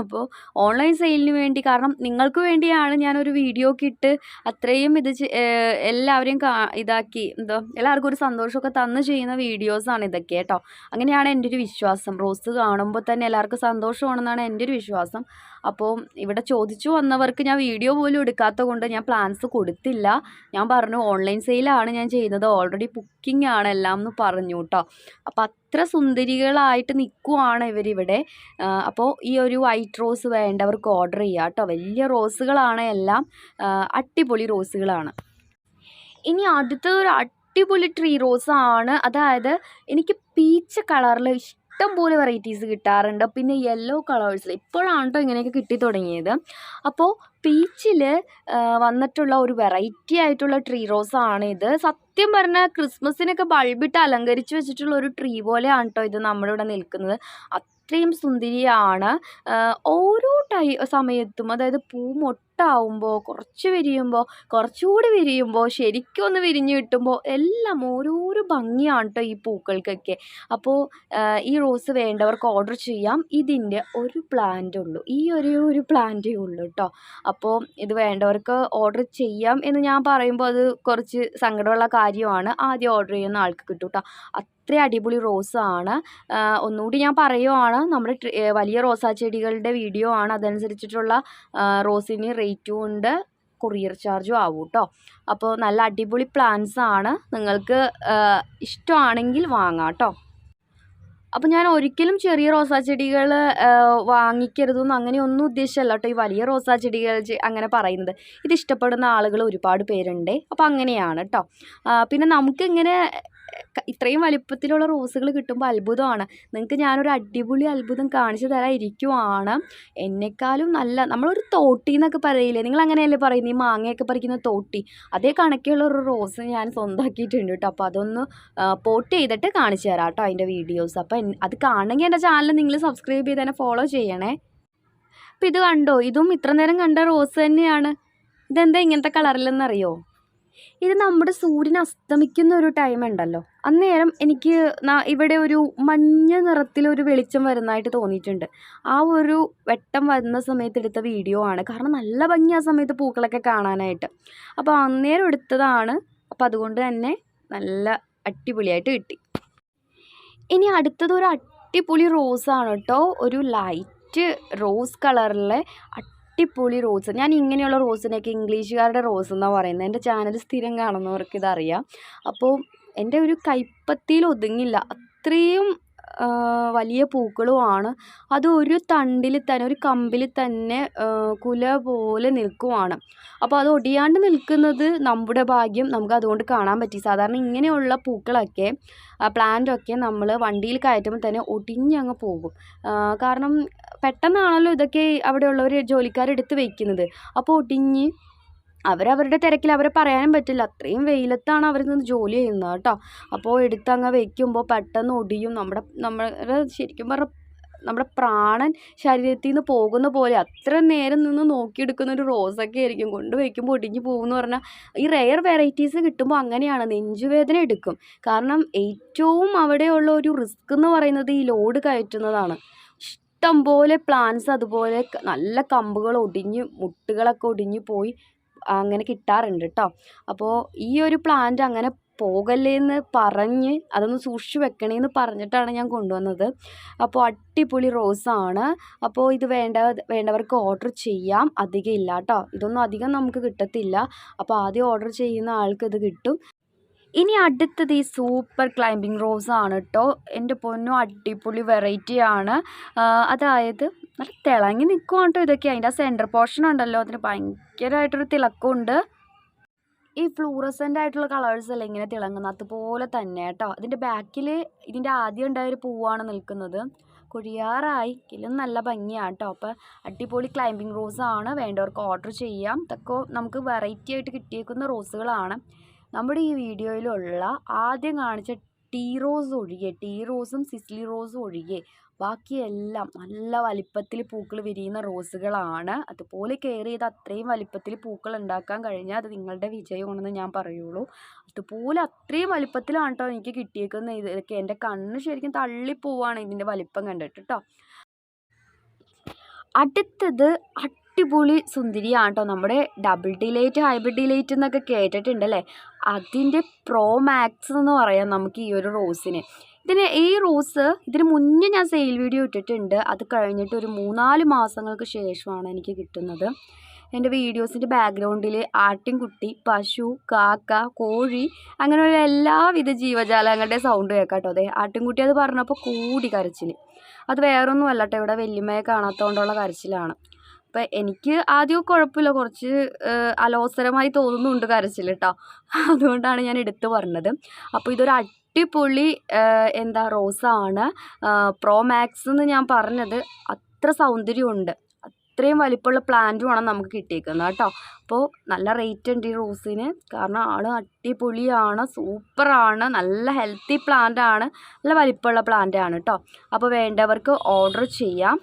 അപ്പോൾ ഓൺലൈൻ സെയിലിന് വേണ്ടി കാരണം നിങ്ങൾക്ക് വേണ്ടിയാണ് ഞാനൊരു വീഡിയോ ഒക്കെ ഇട്ട് അത്രയും ഇത് എല്ലാവരെയും ഇതാക്കി എന്തോ എല്ലാവർക്കും ഒരു സന്തോഷമൊക്കെ തന്നു ചെയ്യുന്ന വീഡിയോസാണ് ഇതൊക്കെ കേട്ടോ. അങ്ങനെയാണ് എന്റെ ഒരു വിശ്വാസം. റോസ് കാണുമ്പോൾ തന്നെ എല്ലാവർക്കും സന്തോഷമാണെന്നാണ് എന്റെ ഒരു വിശ്വാസം. അപ്പോൾ ഇവിടെ ചോദിച്ചു വന്നവർക്ക് ഞാൻ വീഡിയോ പോലും എടുക്കാത്ത കൊണ്ട് ഞാൻ പ്ലാൻസ് കൊടുത്തില്ല. ഞാൻ പറഞ്ഞു ഓൺലൈൻ സെയിലാണ് ഞാൻ ചെയ്യുന്നത്. ഓൾറെഡി ബുക്കിംഗ് ആണ് എല്ലാം എന്ന് പറഞ്ഞു കേട്ടോ അപ്പോൾ അത്ര സുന്ദരികളായിട്ട് നിൽക്കുവാണ് ഇവരിവിടെ. അപ്പോൾ ഈ ഒരു വൈറ്റ് റോസ് വേണ്ടവർക്ക് ഓർഡർ ചെയ്യുക കേട്ടോ വലിയ റോസുകളാണ് എല്ലാം. അടിപൊളി റോസുകളാണ് ഇനി അടുത്ത ഒരു അടിപൊളി ട്രീ റോസാണ് അതായത് എനിക്ക് പീച്ച് കളറിൽ ഇഷ്ടം പോലെ വെറൈറ്റീസ് കിട്ടാറുണ്ട്. പിന്നെ യെല്ലോ കളേഴ്സിൽ ഇപ്പോഴാണ് കേട്ടോ ഇങ്ങനെയൊക്കെ കിട്ടി തുടങ്ങിയത്. അപ്പോൾ പീച്ചിൽ വന്നിട്ടുള്ള ഒരു വെറൈറ്റി ആയിട്ടുള്ള ട്രീ റോസ് ആണ് ഇത്. സത്യം പറഞ്ഞാൽ ക്രിസ്മസിനൊക്കെ ബൾബിട്ട് അലങ്കരിച്ച് വെച്ചിട്ടുള്ള ഒരു ട്രീ പോലെയാണ് കേട്ടോ ഇത് നമ്മുടെ ഇവിടെ നിൽക്കുന്നത്. അത്രയും സുന്ദരിയാണ്. ഓരോ ടൈ സമയത്തും അതായത് പൂ മൊട്ടാവുമ്പോൾ കുറച്ച് വിരിയുമ്പോൾ കുറച്ചുകൂടി വിരിയുമ്പോൾ ശരിക്കും ഒന്ന് വിരിഞ്ഞു കിട്ടുമ്പോൾ എല്ലാം ഓരോരോ ഭംഗിയാണ് കേട്ടോ ഈ പൂക്കൾക്കൊക്കെ. അപ്പോൾ ഈ റോസ് വേണ്ടവർക്ക് ഓർഡർ ചെയ്യാം. ഇതിന്റെ ഒരു പ്ലാന്റ് ഉള്ളൂ ഈ ഒരേ ഒരു പ്ലാന്റേ ഉള്ളൂ കേട്ടോ അപ്പോൾ ഇത് വേണ്ടവർക്ക് ഓർഡർ ചെയ്യാം എന്ന് ഞാൻ പറയുമ്പോൾ അത് കുറച്ച് സങ്കടമുള്ള കാര്യമാണ്. ആദ്യം ഓർഡർ ചെയ്യുന്ന ആൾക്ക് കിട്ടും കേട്ടോ അടിപൊളി ആണ്. ഒന്നുകൂടി ഞാൻ പറയുവാണ്. നമ്മുടെ വലിയ റോസാ ചെടികളുടെ വീഡിയോ ആണ്. അതനുസരിച്ചിട്ടുള്ള റോസിന് റേറ്റും ഉണ്ട്. കൊറിയർ ചാർജും ആവും കേട്ടോ അപ്പോൾ നല്ല അടിപൊളി പ്ലാൻസ് ആണ്. നിങ്ങൾക്ക് ഇഷ്ടമാണെങ്കിൽ വാങ്ങാം കേട്ടോ അപ്പോൾ ഞാൻ ഒരിക്കലും ചെറിയ റോസാ ചെടികൾ വാങ്ങിക്കരുതെന്ന് അങ്ങനെയൊന്നും ഉദ്ദേശിച്ചല്ല കേട്ടോ. ഈ വലിയ റോസാ ചെടികൾ അങ്ങനെ പറയുന്നത്. ഇഷ്ടപ്പെടുന്ന ആളുകൾ ഒരുപാട് പേരുണ്ട്. അപ്പോൾ അങ്ങനെയാണ് കേട്ടോ പിന്നെ നമുക്കിങ്ങനെ ഇത്രയും വലിപ്പത്തിലുള്ള റോസുകൾ കിട്ടുമ്പോൾ അത്ഭുതമാണ്. നിങ്ങൾക്ക് ഞാനൊരു അടിപൊളി അത്ഭുതം കാണിച്ചു തരാൻ ഇരിക്കുവാണ് എന്നെക്കാളും നല്ല നമ്മളൊരു തോട്ടി എന്നൊക്കെ പറയില്ലേ? നിങ്ങൾ അങ്ങനെയല്ലേ പറയുന്നത് ഈ മാങ്ങയൊക്കെ പറിക്കുന്ന തോട്ടി. അതേ കണക്കുള്ള ഒരു റോസ് ഞാൻ സ്വന്തമാക്കിയിട്ടുണ്ട് കേട്ടോ. അപ്പോൾ അതൊന്ന് പോട്ട് ചെയ്തിട്ട് കാണിച്ചു തരാം കേട്ടോ അതിന്റെ വീഡിയോസ്. അപ്പോൾ അത് കാണണമെങ്കിൽ എന്റെ ചാനൽ നിങ്ങൾ സബ്സ്ക്രൈബ് ചെയ്ത് തന്നെ ഫോളോ ചെയ്യണേ. അപ്പോൾ ഇത് കണ്ടോ? ഇതും ഇത്ര നേരം കണ്ട റോസ് തന്നെയാണ്. ഇതെന്താ ഇങ്ങനത്തെ കളറിലെന്നറിയോ? ഇത് നമ്മുടെ സൂര്യൻ അസ്തമിക്കുന്ന ഒരു ടൈം ഉണ്ടല്ലോ. അന്നേരം എനിക്ക് ഇവിടെ ഒരു മഞ്ഞ നിറത്തിലൊരു വെളിച്ചം വരുന്നതായിട്ട് തോന്നിയിട്ടുണ്ട്. ആ ഒരു വെട്ടം വരുന്ന സമയത്ത് എടുത്ത വീഡിയോ ആണ്. കാരണം നല്ല ഭംഗി ആ സമയത്ത് പൂക്കളൊക്കെ കാണാനായിട്ട്. അപ്പോൾ അന്നേരം എടുത്തതാണ്. അപ്പോൾ അതുകൊണ്ട് തന്നെ നല്ല അടിപൊളിയായിട്ട് കിട്ടി. ഇനി അടുത്തത് ഒരു അടിപൊളി റോസാണ് കേട്ടോ. ഒരു ലൈറ്റ് റോസ് കളറിലെ അടിപൊളി റോസ്. ഞാൻ ഇങ്ങനെയുള്ള റോസിനെയൊക്കെ ഇംഗ്ലീഷുകാരുടെ റോസ് എന്നാണ് പറയുന്നത്. എന്റെ ചാനൽ സ്ഥിരം കാണുന്നവർക്ക് ഇതറിയാം അപ്പോൾ എന്റെ ഒരു കൈപ്പത്തിയിൽ ഒതുങ്ങില്ല അത്രയും വലിയ പൂക്കളുമാണ് അത് ഒരു തണ്ടിൽ തന്നെ ഒരു കമ്പിൽ തന്നെ കുല പോലെ നിൽക്കുവാണ്. അപ്പോൾ അത് ഒടിയാണ്ട് നിൽക്കുന്നത് നമ്മുടെ ഭാഗ്യം നമുക്ക് അതുകൊണ്ട് കാണാൻ പറ്റി. സാധാരണ ഇങ്ങനെയുള്ള പൂക്കളൊക്കെ പ്ലാന്റൊക്കെ നമ്മൾ വണ്ടിയിൽ കയറ്റുമ്പോൾ തന്നെ ഒടിഞ്ഞങ്ങ് പോകും. കാരണം പെട്ടെന്നാണല്ലോ ഇതൊക്കെ അവിടെയുള്ളവർ ജോലിക്കാരെടുത്ത് വയ്ക്കുന്നത് അപ്പോൾ ഒടിഞ്ഞ് അവരവരുടെ തിരക്കിൽ അവരെ പറയാനും പറ്റില്ല. അത്രയും വെയിലത്താണ് അവർ നിന്ന് ജോലി ചെയ്യുന്നത് കേട്ടോ. അപ്പോൾ എടുത്തങ്ങ് വയ്ക്കുമ്പോൾ പെട്ടെന്ന് ഒടിയും. നമ്മുടെ നമ്മുടെ ശരിക്കും പറഞ്ഞാൽ നമ്മുടെ പ്രാണൻ ശരീരത്തിൽ നിന്ന് പോകുന്ന പോലെ അത്ര നേരം നിന്ന് നോക്കിയെടുക്കുന്ന ഒരു റോസൊക്കെ ആയിരിക്കും. കൊണ്ട് വയ്ക്കുമ്പോൾ ഒടിഞ്ഞു പോകുമെന്ന് പറഞ്ഞാൽ ഈ റെയർ വെറൈറ്റീസ് കിട്ടുമ്പോൾ അങ്ങനെയാണ്. നെഞ്ചുവേദന എടുക്കും. കാരണം ഏറ്റവും അവിടെയുള്ള ഒരു റിസ്ക് എന്ന് പറയുന്നത് ഈ ലോഡ് കയറ്റുന്നതാണ്. ഇഷ്ടം പോലെ പ്ലാന്റ്സ് അതുപോലെ നല്ല കമ്പുകൾ ഒടിഞ്ഞ് മുട്ടുകളൊക്കെ ഒടിഞ്ഞു പോയി അങ്ങനെ കിട്ടാറുണ്ട് കേട്ടോ അപ്പോൾ ഈ ഒരു പ്ലാന്റ് അങ്ങനെ പോകല്ലേ എന്ന് പറഞ്ഞ് അതൊന്ന് സൂക്ഷിച്ച് വെക്കണേ എന്ന് പറഞ്ഞിട്ടാണ് ഞാൻ കൊണ്ടുവന്നത്. അപ്പോൾ അടിപൊളി റോസാണ് അപ്പോൾ ഇത് വേണ്ട വേണ്ടവർക്ക് ഓർഡർ ചെയ്യാം. അധികം ഇല്ല കേട്ടോ ഇതൊന്നും അധികം നമുക്ക് കിട്ടത്തില്ല. അപ്പോൾ ആദ്യം ഓർഡർ ചെയ്യുന്ന ആൾക്ക് ഇത് കിട്ടും. ഇനി അടുത്തത് ഈ സൂപ്പർ ക്ലൈമ്പിംഗ് റോസാണ് കേട്ടോ എന്റെ പൊന്നും അടിപൊളി വെറൈറ്റിയാണ് അതായത് നല്ല തിളങ്ങി നിൽക്കുവാണ് കേട്ടോ ഇതൊക്കെ. അതിന്റെ ആ സെന്റർ പോർഷൻ ഉണ്ടല്ലോ. അതിന് ഭയങ്കരമായിട്ടൊരു തിളക്കമുണ്ട് ഈ ഫ്ലൂറസന്റ് ആയിട്ടുള്ള കളേഴ്സ് അല്ലേ ഇങ്ങനെ തിളങ്ങുന്നത് അതുപോലെ തന്നെ കേട്ടോ. അതിന്റെ ബാക്കിൽ ഇതിന്റെ ആദ്യം ഉണ്ടായൊരു പൂവാണ് നിൽക്കുന്നത്. കൊഴിയാറായി. കിലും നല്ല ഭംഗിയാണ് കേട്ടോ. അപ്പോൾ അടിപൊളി ക്ലൈമ്പിംഗ് റോസ് ആണ്. വേണ്ടവർക്ക് ഓർഡർ ചെയ്യാം. ഇതൊക്കെ നമുക്ക് വെറൈറ്റി ആയിട്ട് കിട്ടിയേക്കുന്ന റോസുകളാണ് നമ്മുടെ ഈ വീഡിയോയിലുള്ള ആദ്യം കാണിച്ച ടീ റോസ് ഒഴികെ ടീ റോസും സിസ്ലി റോസും ഒഴികെ ബാക്കിയെല്ലാം നല്ല വലിപ്പത്തിൽ പൂക്കൾ വിരിയുന്ന റോസുകളാണ്. അതുപോലെ കെയർ ചെയ്ത് അത്രയും വലിപ്പത്തിൽ പൂക്കൾ ഉണ്ടാക്കാൻ കഴിഞ്ഞാൽ അത് നിങ്ങളുടെ വിജയമാണെന്ന് ഞാൻ പറയുള്ളൂ. അതുപോലെ അത്രയും വലിപ്പത്തിലാണ് കേട്ടോ എനിക്ക് കിട്ടിയേക്കുന്ന ഇതൊക്കെ എന്റെ കണ്ണ് ശരിക്കും തള്ളിപ്പോവാണ് ഇതിന്റെ വലിപ്പം കണ്ടിട്ട് കേട്ടോ അടുത്തത് അടിപൊളി സുന്ദരിയാണ് കേട്ടോ നമ്മുടെ ഡബിൾ ഡിലൈറ്റ് ഹൈബ്രിഡ് ഡിലൈറ്റ് എന്നൊക്കെ കേട്ടിട്ടുണ്ടല്ലേ അതിന്റെ പ്രോ മാക്സ് എന്ന് പറയാം നമുക്ക് ഈ ഒരു റോസിന്. ഇതിന് ഈ റോസ് ഇതിന് മുന്നേ ഞാൻ സെയിൽ വീഡിയോ ഇട്ടിട്ടുണ്ട്. അത് കഴിഞ്ഞിട്ട് ഒരു മൂന്നാൽ മാസങ്ങൾക്ക് ശേഷമാണ് എനിക്ക് കിട്ടുന്നത്. എന്റെ വീഡിയോസിന്റെ ബാക്ക്ഗ്രൗണ്ടിൽ ആട്ടിൻകുട്ടി പശു കാക്ക കോഴി അങ്ങനെയുള്ള എല്ലാവിധ ജീവജാലങ്ങളുടെ സൗണ്ട് കേൾക്കാട്ടോ കേട്ടോ അതെ ആട്ടിൻകുട്ടി അത് പറഞ്ഞപ്പോൾ കൂടി കരച്ചിൽ അത് വേറൊന്നും അല്ല കേട്ടോ ഇവിടെ വല്യമ്മയെ കാണാത്തതുകൊണ്ടുള്ള കരച്ചിലാണ്. അപ്പം എനിക്ക് ആദ്യം കുഴപ്പമില്ല കുറച്ച് അലോസരമായി തോന്നുന്നുണ്ട് കരച്ചിൽ കേട്ടോ അതുകൊണ്ടാണ് ഞാൻ എടുത്തു പറഞ്ഞത്. അപ്പോൾ ഇതൊരു അടിപൊളി എന്താ റോസാണ്. പ്രോ മാക്സ് എന്ന് ഞാൻ പറഞ്ഞത് അത്ര സൗന്ദര്യമുണ്ട്. അത്രയും വലിപ്പമുള്ള പ്ലാന്റുമാണ് നമുക്ക് കിട്ടിയേക്കുന്നത് കേട്ടോ. അപ്പോൾ നല്ല റേറ്റ് ഉണ്ട് ഈ റോസിന്. കാരണം ആൾ അടിപൊളിയാണ് സൂപ്പറാണ് നല്ല ഹെൽത്തി പ്ലാന്റ് ആണ് നല്ല വലിപ്പമുള്ള പ്ലാന്റ് ആണ് കേട്ടോ. അപ്പോൾ വേണ്ടവർക്ക് ഓർഡർ ചെയ്യാം.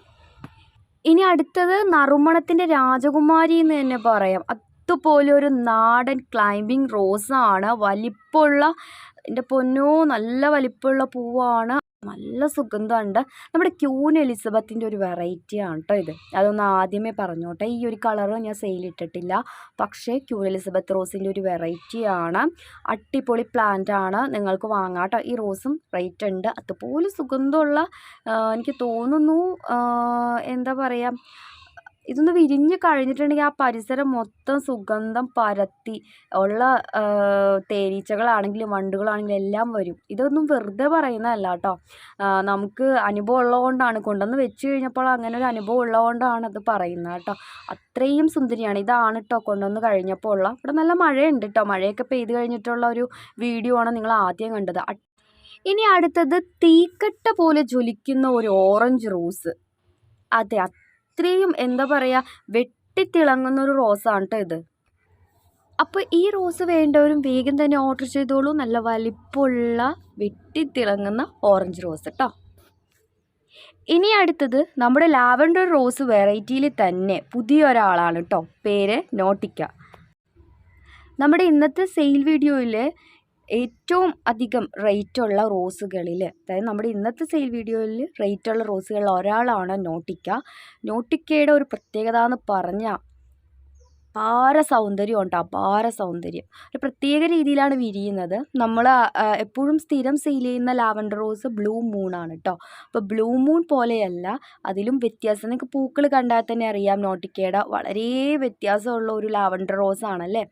ഇനി അടുത്തത് നറുമണത്തിന്റെ രാജകുമാരി എന്ന് തന്നെ പറയാം. അതുപോലെ ഒരു നാടൻ ക്ലൈമ്പിംഗ് റോസാണ് വലിപ്പമുള്ള എന്റെ പൊന്നോ നല്ല വലിപ്പമുള്ള പൂവാണ്. നല്ല സുഗന്ധമുണ്ട്. നമ്മുടെ ക്യൂൻ എലിസബത്തിന്റെ ഒരു വെറൈറ്റിയാണ് കേട്ടോ ഇത്. അതൊന്ന് ആദ്യമേ പറഞ്ഞോട്ടെ. ഈ ഒരു കളറ് ഞാൻ സെയിലിട്ടിട്ടില്ല പക്ഷേ ക്യൂൻ എലിസബത്ത് റോസിന്റെ ഒരു വെറൈറ്റിയാണ്. അട്ടിപ്പൊളി പ്ലാന്റ് ആണ്. നിങ്ങൾക്ക് വാങ്ങാം കേട്ടോ ഈ റോസും റേറ്റ് ഉണ്ട്. അതുപോലെ സുഗന്ധമുള്ള എനിക്ക് തോന്നുന്നു എന്താ പറയുക ഇതൊന്ന് വിരിഞ്ഞ് കഴിഞ്ഞിട്ടുണ്ടെങ്കിൽ ആ പരിസരം മൊത്തം സുഗന്ധം പരത്തി. ഉള്ള തേനീച്ചകളാണെങ്കിലും വണ്ടുകളാണെങ്കിലും എല്ലാം വരും. ഇതൊന്നും വെറുതെ പറയുന്നതല്ല കേട്ടോ നമുക്ക് അനുഭവം ഉള്ളതുകൊണ്ടാണ്. കൊണ്ടുവന്ന് വെച്ച് കഴിഞ്ഞപ്പോൾ അങ്ങനെ ഒരു അനുഭവം ഉള്ളതുകൊണ്ടാണ് അത് പറയുന്നത് കേട്ടോ. അത്രയും സുന്ദരിയാണ്. ഇതാണ് കേട്ടോ കൊണ്ടുവന്ന് കഴിഞ്ഞപ്പോൾ ഉള്ള. ഇവിടെ നല്ല മഴയുണ്ട് കേട്ടോ മഴയൊക്കെ പെയ്ത് കഴിഞ്ഞിട്ടുള്ള ഒരു വീഡിയോ ആണ് നിങ്ങൾ ആദ്യം കണ്ടത്. ഇനി അടുത്തത് തീക്കട്ട പോലെ ജ്വലിക്കുന്ന ഒരു ഓറഞ്ച് റോസ്. അതെ അത്രയും എന്താ പറയുക വെട്ടിത്തിളങ്ങുന്ന ഒരു റോസാണ് കേട്ടോ ഇത്. അപ്പോൾ ഈ റോസ് വേണ്ടവരും വേഗം തന്നെ ഓർഡർ ചെയ്തോളൂ. നല്ല വലിപ്പമുള്ള വെട്ടിത്തിളങ്ങുന്ന ഓറഞ്ച് റോസ് കേട്ടോ ഇനി അടുത്തത് നമ്മുടെ ലാവൻഡർ റോസ് വെറൈറ്റിയിൽ തന്നെ പുതിയൊരാളാണ് കേട്ടോ പേര് നോട്ടിക്ക. നമ്മുടെ ഇന്നത്തെ സെയിൽ വീഡിയോയിൽ ഏറ്റവും അധികം റേറ്റുള്ള റോസുകളിൽ അതായത് നമ്മുടെ ഇന്നത്തെ സെയിൽ വീഡിയോയിൽ റേറ്റുള്ള റോസുകളിൽ ഒരാളാണ് നോട്ടിക്ക. നോട്ടിക്കയുടെ ഒരു പ്രത്യേകത എന്ന് പറഞ്ഞാൽ അപാര സൗന്ദര്യം ഉണ്ട്? അപാര സൗന്ദര്യം ഒരു പ്രത്യേക രീതിയിലാണ് വിരിയുന്നത്. നമ്മൾ എപ്പോഴും സ്ഥിരം സെയിൽ ചെയ്യുന്ന ലാവൻഡർ റോസ് ബ്ലൂ മൂണാണ് കേട്ടോ അപ്പോൾ ബ്ലൂ മൂൺ പോലെയല്ല അതിലും വ്യത്യാസം. നിങ്ങൾക്ക് പൂക്കൾ കണ്ടാൽ തന്നെ അറിയാം നോട്ടിക്കയുടെ വളരെ വ്യത്യാസമുള്ള ഒരു ലാവൻഡർ റോസ് ആണല്ലേ?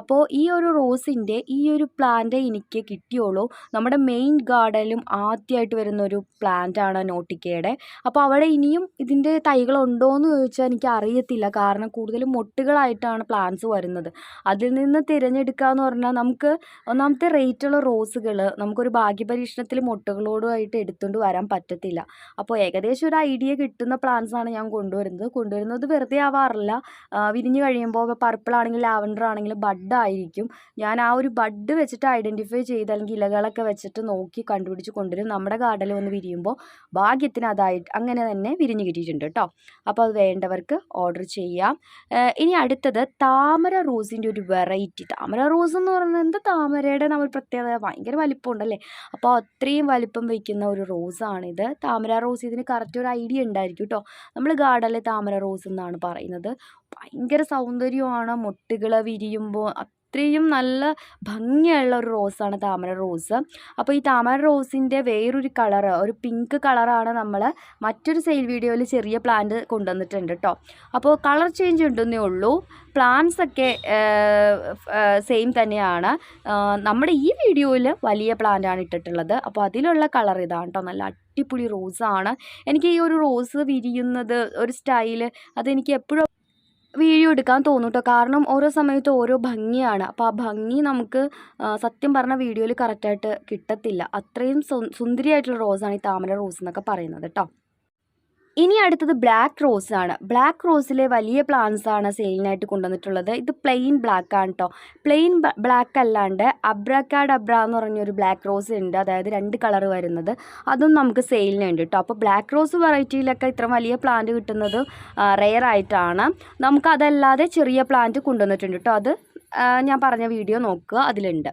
അപ്പോൾ ഈ ഒരു റോസിന്റെ ഈ ഒരു പ്ലാന്റ് എനിക്ക് കിട്ടിയുള്ളൂ. നമ്മുടെ മെയിൻ ഗാർഡനിലും ആദ്യമായിട്ട് വരുന്ന ഒരു പ്ലാന്റ് ആണ് നോട്ടിക്കയുടെ അപ്പോൾ അവിടെ ഇനിയും ഇതിന്റെ തൈകളുണ്ടോ എന്ന് ചോദിച്ചാൽ എനിക്ക് അറിയത്തില്ല. കാരണം കൂടുതലും മൊട്ടുകളായിട്ട് ആയിട്ടാണ് പ്ലാന്റ്സ് വരുന്നത്. അതിൽ നിന്ന് തിരഞ്ഞെടുക്കുക എന്ന് പറഞ്ഞാൽ നമുക്ക് ഒന്നാമത്തെ റേറ്റുള്ള റോസുകൾ നമുക്കൊരു ഭാഗ്യപരീക്ഷണത്തിൽ മുട്ടകളോടുമായിട്ട് എടുത്തുകൊണ്ട് വരാൻ പറ്റത്തില്ല. അപ്പോൾ ഏകദേശം ഒരു ഐഡിയ കിട്ടുന്ന പ്ലാന്റ്സ് ആണ് ഞാൻ കൊണ്ടുവരുന്നത്. കൊണ്ടുവരുന്നത് വെറുതെ ആവാറില്ല. വിരിഞ്ഞ് കഴിയുമ്പോൾ പർപ്പിൾ ആണെങ്കിലും ലാവൻഡർ ആണെങ്കിൽ ബഡ് ആയിരിക്കും. ഞാൻ ആ ഒരു ബഡ് വെച്ചിട്ട് ഐഡന്റിഫൈ ചെയ്ത് അല്ലെങ്കിൽ ഇലകളൊക്കെ വെച്ചിട്ട് നോക്കി കണ്ടുപിടിച്ച് കൊണ്ടുവരും. നമ്മുടെ ഗാർഡനിൽ വന്ന് വിരിയുമ്പോൾ ഭാഗ്യത്തിന് അതായിട്ട് അങ്ങനെ തന്നെ വിരിഞ്ഞ് കിട്ടിയിട്ടുണ്ട് കേട്ടോ അപ്പോൾ അത് വേണ്ടവർക്ക് ഓർഡർ ചെയ്യാം. ഇനി അടുത്തത് അടുത്തത് താമര റോസിന്റെ ഒരു വെറൈറ്റി താമര റോസ് എന്ന് പറയുന്നത് താമരയുടെ നമ്മൾ പ്രത്യേകത. ഭയങ്കര വലിപ്പമുണ്ടല്ലേ? അപ്പോൾ അത്രയും വലിപ്പം വയ്ക്കുന്ന ഒരു റോസാണിത് താമര റോസ് ഇതിന് കറക്റ്റ് ഒരു ഐഡിയ ഉണ്ടായിരിക്കും കേട്ടോ നമ്മൾ ഗാർഡനിലെ താമര റോസ് എന്നാണ് പറയുന്നത്. ഭയങ്കര സൗന്ദര്യമാണ്. മുട്ടുകൾ വിരിയുമ്പോൾ അത്രയും നല്ല ഭംഗിയുള്ള ഒരു റോസാണ് താമര റോസ്. അപ്പോൾ ഈ താമര റോസിന്റെ വേറൊരു കളർ ഒരു പിങ്ക് കളറാണ് നമ്മൾ മറ്റൊരു സെയിൽ വീഡിയോയിൽ ചെറിയ പ്ലാന്റ് കൊണ്ടുവന്നിട്ടുണ്ട് കേട്ടോ അപ്പോൾ കളർ ചേഞ്ച് ഉണ്ടെന്നേ ഉള്ളൂ. പ്ലാന്റ്സ് ഒക്കെ സെയിം തന്നെയാണ്. നമ്മുടെ ഈ വീഡിയോയിൽ വലിയ പ്ലാന്റ് ആണ് ഇട്ടിട്ടുള്ളത്. അപ്പോൾ അതിലുള്ള കളർ ഇതാണ് കേട്ടോ നല്ല അടിപൊളി റോസാണ് എനിക്ക് ഈ ഒരു റോസ് വിരിയുന്നത് ഒരു സ്റ്റൈൽ അതെനിക്ക് എപ്പോഴും വീഡിയോ എടുക്കാൻ തോന്നും കേട്ടോ കാരണം ഓരോ സമയത്ത് ഓരോ ഭംഗിയാണ്. അപ്പോൾ ആ ഭംഗി നമുക്ക് സത്യം പറഞ്ഞ വീഡിയോയിൽ കറക്റ്റായിട്ട് കിട്ടത്തില്ല. അത്രയും സുന്ദരിയായിട്ടുള്ള റോസാണ് ഈ താമര റോസ് എന്നൊക്കെ പറയുന്നത് കേട്ടോ ഇനി അടുത്തത് ബ്ലാക്ക് റോസ് ആണ്. ബ്ലാക്ക് റോസിലെ വലിയ പ്ലാന്റ്സ് ആണ് സെയിലിനായിട്ട് കൊണ്ടുവന്നിട്ടുള്ളത്. ഇത് പ്ലെയിൻ ബ്ലാക്ക് ആണ് കേട്ടോ പ്ലെയിൻ ബ്ലാക്ക് അല്ലാണ്ട് അബ്രക്കാഡ് അബ്ര എന്ന് പറഞ്ഞൊരു ബ്ലാക്ക് റോസ് ഉണ്ട്. അതായത് രണ്ട് കളർ വരുന്നത്. അതും നമുക്ക് സെയിലിനുണ്ട് കേട്ടോ അപ്പോൾ ബ്ലാക്ക് റോസ് വെറൈറ്റിയിലൊക്കെ ഇത്ര വലിയ പ്ലാന്റ് കിട്ടുന്നത് റെയർ ആയിട്ടാണ്. നമുക്ക് അതല്ലാതെ ചെറിയ പ്ലാന്റ് കൊണ്ടുവന്നിട്ടുണ്ട് കേട്ടോ അത് ഞാൻ പറഞ്ഞ വീഡിയോ നോക്കുക. അതിലുണ്ട്.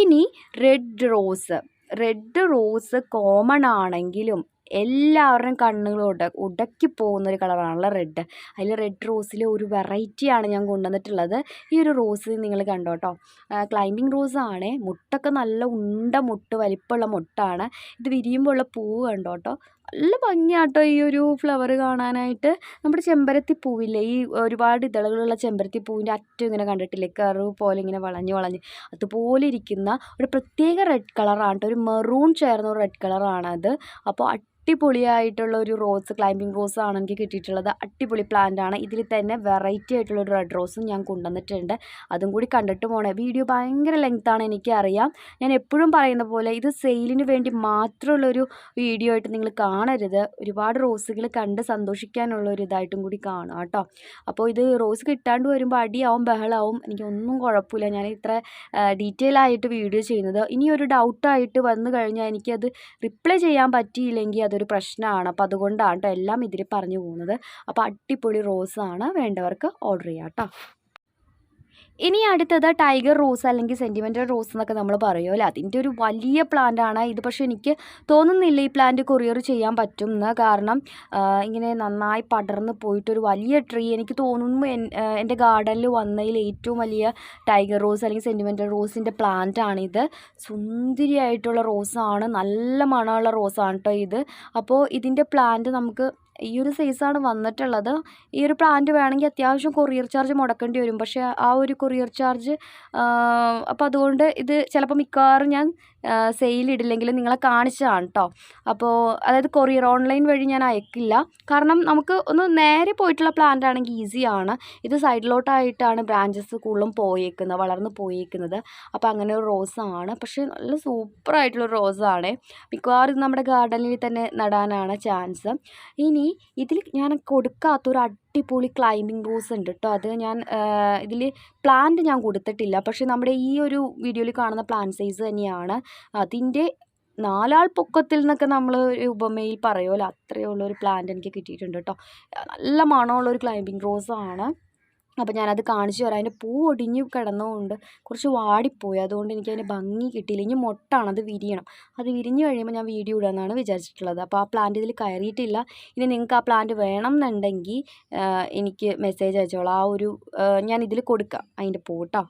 ഇനി red rose red rose common ആണെങ്കിലും എല്ലാവരുടെയും കണ്ണുകൾ ഉട ഉടക്കി പോകുന്ന ഒരു കളറാണല്ലോ റെഡ്. അതിൽ റെഡ് റോസിലെ ഒരു വെറൈറ്റിയാണ് ഞാൻ കൊണ്ടുവന്നിട്ടുള്ളത്. ഈ ഒരു റോസ് നിങ്ങൾ കണ്ടോ കേട്ടോ ക്ലൈമ്പിംഗ് ആണ്. മുട്ടൊക്കെ നല്ല ഉണ്ട മുട്ട് വലിപ്പമുള്ള മുട്ടാണ്. ഇത് വിരിയുമ്പോൾ ഉള്ള പൂവ് കണ്ടോ കേട്ടോ നല്ല ഭംഗിയാട്ടോ ഈ ഒരു ഫ്ലവർ കാണാനായിട്ട്. നമ്മുടെ ചെമ്പരത്തി പൂവില്ലേ ഈ ഒരുപാട് ഇതളുകളുള്ള ചെമ്പരത്തി പൂവിന്റെ അറ്റം ഇങ്ങനെ കണ്ടിട്ടില്ലേ? കർവ് പോലെ ഇങ്ങനെ വളഞ്ഞ് വളഞ്ഞ്. അതുപോലെ ഇരിക്കുന്ന ഒരു പ്രത്യേക റെഡ് കളറാണ് കേട്ടോ ഒരു മെറൂൺ ചേർന്ന ഒരു റെഡ് കളറാണത് അപ്പോൾ അടിപൊളിയായിട്ടുള്ള ഒരു റോസ് ക്ലൈമ്പിംഗ് റോസ് ആണ് എനിക്ക് കിട്ടിയിട്ടുള്ളത്. അടിപൊളി പ്ലാന്റ് ആണ്. ഇതിൽ തന്നെ വെറൈറ്റി ആയിട്ടുള്ള ഒരു റെഡ് റോസും ഞാൻ കൊണ്ടുവന്നിട്ടുണ്ട്. അതും കൂടി കണ്ടിട്ട് പോണേ. വീഡിയോ ഭയങ്കര ലെങ്ത് ആണ് എനിക്കറിയാം. ഞാൻ എപ്പോഴും പറയുന്ന പോലെ ഇത് സെയിലിന് വേണ്ടി മാത്രമുള്ളൊരു വീഡിയോ ആയിട്ട് നിങ്ങൾ കാണരുത്. ഒരുപാട് റോസുകൾ കണ്ട് സന്തോഷിക്കാനുള്ള ഒരു ഇതായിട്ടും കൂടി കാണുക കേട്ടോ. അപ്പോൾ ഇത് റോസ് കിട്ടാണ്ട് വരുമ്പോൾ അടിയാവും ബഹളാവും. എനിക്കൊന്നും കുഴപ്പമില്ല. ഞാൻ ഇത്ര ഡീറ്റെയിൽ ആയിട്ട് വീഡിയോ ചെയ്യുന്നത്. ഇനി ഒരു ഡൗട്ടായിട്ട് വന്നു കഴിഞ്ഞാൽ എനിക്കത് റിപ്ലൈ ചെയ്യാൻ പറ്റിയില്ലെങ്കിൽ അതൊരു പ്രശ്നമാണ്. അപ്പോൾ അതുകൊണ്ടാണ് കേട്ടോ എല്ലാം ഇതിൽ പറഞ്ഞു പോകുന്നത്. അപ്പോൾ അടിപൊളി റോസാണ് വേണ്ടവർക്ക് ഓർഡർ ചെയ്യാം കേട്ടോ ഇനി അടുത്തത് ടൈഗർ റോസ് അല്ലെങ്കിൽ സെന്റിമെന്റൽ റോസ് എന്നൊക്കെ നമ്മൾ പറയുമല്ലോ അതിന്റെ ഒരു വലിയ പ്ലാന്റ് ആണ്. ഇത് പക്ഷേ എനിക്ക് തോന്നുന്നില്ല ഈ പ്ലാന്റ് കൊറിയർ ചെയ്യാൻ പറ്റും എന്ന്. കാരണം ഇങ്ങനെ നന്നായി പടർന്ന് പോയിട്ടൊരു വലിയ ട്രീ എനിക്ക് തോന്നുന്നു എന്റെ ഗാർഡനിൽ വന്നതിൽ ഏറ്റവും വലിയ ടൈഗർ റോസ് അല്ലെങ്കിൽ സെന്റിമെന്റൽ റോസിന്റെ പ്ലാന്റ് ആണിത് സുന്ദരിയായിട്ടുള്ള റോസാണ് നല്ല മണമുള്ള റോസാണ് കേട്ടോ ഇത്. അപ്പോൾ ഇതിന്റെ പ്ലാന്റ് നമുക്ക് ഈ ഒരു സൈസാണ് വന്നിട്ടുള്ളത്. ഈ ഒരു പ്ലാന്റ് വേണമെങ്കിൽ അത്യാവശ്യം കൊറിയർ ചാർജ് മുടക്കേണ്ടി വരും. പക്ഷേ ആ ഒരു കൊറിയർ ചാർജ് അപ്പോൾ അതുകൊണ്ട് ഇത് ചിലപ്പോൾ മിക്കവാറും ഞാൻ സെയിലിടില്ലെങ്കിൽ നിങ്ങളെ കാണിച്ചതാണ് കേട്ടോ അപ്പോൾ അതായത് കൊറിയർ ഓൺലൈൻ വഴി ഞാൻ അയക്കില്ല. കാരണം നമുക്ക് ഒന്ന് നേരെ പോയിട്ടുള്ള പ്ലാന്റ് ആണെങ്കിൽ ഈസിയാണ്. ഇത് സൈഡിലോട്ടായിട്ടാണ് ബ്രാഞ്ചസ് കൂടുതലും പോയേക്കുന്നത് വളർന്ന് പോയേക്കുന്നത്. അപ്പോൾ അങ്ങനെ ഒരു റോസാണ്. പക്ഷേ നല്ല സൂപ്പറായിട്ടുള്ള റോസാണ്. മിക്കവാറും നമ്മുടെ ഗാർഡനിൽ തന്നെ നടാനാണ് ചാൻസ്. ഇനി ഇതിൽ ഞാൻ കൊടുക്കാത്തൊരു അടിപൊളി ക്ലൈമ്പിംഗ് റൂസ് ഉണ്ട് കേട്ടോ അത് ഞാൻ ഇതിൽ പ്ലാന്റ് ഞാൻ കൊടുത്തിട്ടില്ല. പക്ഷേ നമ്മുടെ ഈ ഒരു വീഡിയോയിൽ കാണുന്ന പ്ലാന്റ് സൈസ് തന്നെയാണ്. അതിന്റെ നാലാൾ പൊക്കത്തിൽ നിന്നൊക്കെ നമ്മൾ ഉപമയിൽ പറയുമല്ലോ അത്രയുള്ള ഒരു പ്ലാന്റ് എനിക്ക് കിട്ടിയിട്ടുണ്ട് കേട്ടോ നല്ല മണമുള്ള ഒരു ക്ലൈമ്പിംഗ് റോസ് ആണ്. അപ്പോൾ ഞാനത് കാണിച്ചു തരാം. അതിന്റെ പൂ ഒടിഞ്ഞു കിടന്നതുകൊണ്ട് കുറച്ച് വാടിപ്പോയി. അതുകൊണ്ട് എനിക്ക് അതിന് ഭംഗി കിട്ടിയില്ല. ഇനി മൊട്ടാണ് അത് വിരിയണം. അത് വിരിഞ്ഞ് കഴിയുമ്പോൾ ഞാൻ വീഡിയോ ഇടാമെന്നാണ് വിചാരിച്ചിട്ടുള്ളത്. അപ്പോൾ ആ പ്ലാന്റ് ഇതിൽ കയറിയിട്ടില്ല. ഇനി നിങ്ങൾക്ക് ആ പ്ലാന്റ് വേണം എന്നുണ്ടെങ്കിൽ എനിക്ക് മെസ്സേജ് അയച്ചോളാം. ആ ഒരു ഞാൻ ഇതിൽ കൊടുക്കാം. അതിന്റെ പൂ കേട്ടോ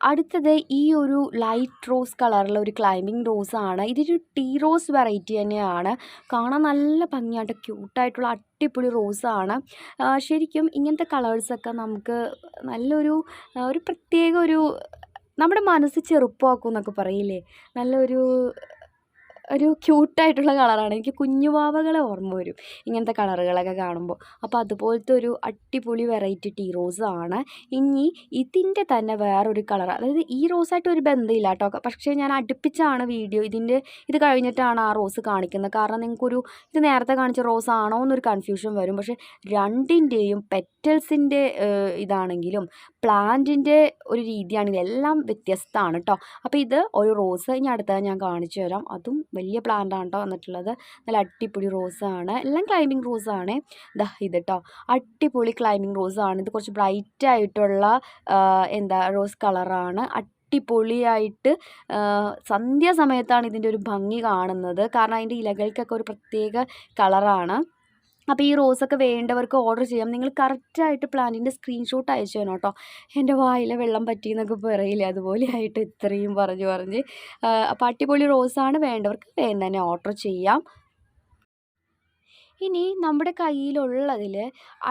അടുത്തത് ഈ ഒരു ലൈറ്റ് റോസ് കളറുള്ള ഒരു ക്ലൈമ്പിംഗ് ആണ്. ഇതൊരു ടീ റോസ് വെറൈറ്റി തന്നെയാണ്. കാണാൻ നല്ല ഭംഗിയായിട്ട് ക്യൂട്ടായിട്ടുള്ള അടിപൊളി റോസാണ് ശരിക്കും ഇങ്ങനത്തെ കളേഴ്സൊക്കെ നമുക്ക് നല്ലൊരു ഒരു പ്രത്യേക ഒരു നമ്മുടെ മനസ്സ് ചെറുപ്പമാക്കും എന്നൊക്കെ പറയില്ലേ? നല്ലൊരു ഒരു ക്യൂട്ടായിട്ടുള്ള കളറാണ്. എനിക്ക് കുഞ്ഞുവാവകളെ ഓർമ്മ വരും. ഇങ്ങനത്തെ കളറുകളൊക്കെ കാണുമ്പോൾ അപ്പോൾ അതുപോലത്തെ ഒരു അടിപൊളി വെറൈറ്റി ടീ റോസ് ആണ്. ഇനി ഇതിന്റെ തന്നെ വേറൊരു കളർ അതായത് ഈ റോസായിട്ട് ഒരു ബന്ധമില്ല കേട്ടോ. പക്ഷേ ഞാൻ അടുപ്പിച്ചാണ് വീഡിയോ ഇതിന്റെ ഇത് കഴിഞ്ഞിട്ടാണ് ആ റോസ് കാണിക്കുന്നത്. കാരണം നിങ്ങൾക്കൊരു ഇത് നേരത്തെ കാണിച്ച റോസ് ആണോ എന്നൊരു കൺഫ്യൂഷൻ വരും. പക്ഷേ രണ്ടിന്റെയും പെറ്റൽസിന്റെ ഇതാണെങ്കിലും പ്ലാന്റിന്റെ ഒരു രീതിയാണെങ്കിൽ എല്ലാം വ്യത്യസ്തമാണ് കേട്ടോ അപ്പോൾ ഇത് ഒരു റോസ് ഞാൻ അടുത്തത് ഞാൻ കാണിച്ചു തരാം. അതും വലിയ പ്ലാന്റാണ് കേട്ടോ വന്നിട്ടുള്ളത്. നല്ല അടിപൊളി റോസാണ് എല്ലാം ക്ലൈമ്പിംഗ് റോസാണ് ദാ ഇത് കേട്ടോ അടിപൊളി ക്ലൈമ്പിംഗ് റോസാണ് ഇത് കുറച്ച് ബ്രൈറ്റ് ആയിട്ടുള്ള എന്താ റോസ് കളറാണ് അടിപൊളിയായിട്ട് സന്ധ്യാസമയത്താണ് ഇതിന്റെ ഒരു ഭംഗി കാണുന്നത്. കാരണം അതിന്റെ ഇലകൾക്കൊക്കെ ഒരു പ്രത്യേക കളറാണ് അപ്പോൾ ഈ റോസൊക്കെ വേണ്ടവർക്ക് ഓർഡർ ചെയ്യാം. നിങ്ങൾ കറക്റ്റായിട്ട് പ്ലാന്റിന്റെ സ്ക്രീൻഷോട്ട് അയച്ചു തരണം കേട്ടോ. എന്റെ വായിലെ വെള്ളം പറ്റി എന്നൊക്കെ പറയില്ല? അതുപോലെ ആയിട്ട് ഇത്രയും പറഞ്ഞ് പറഞ്ഞ്. അപ്പോൾ അടിപൊളി റോസാണ് വേണ്ടവർക്ക് വേഗം തന്നെ ഓർഡർ ചെയ്യാം. ഇനി നമ്മുടെ കയ്യിലുള്ളതിൽ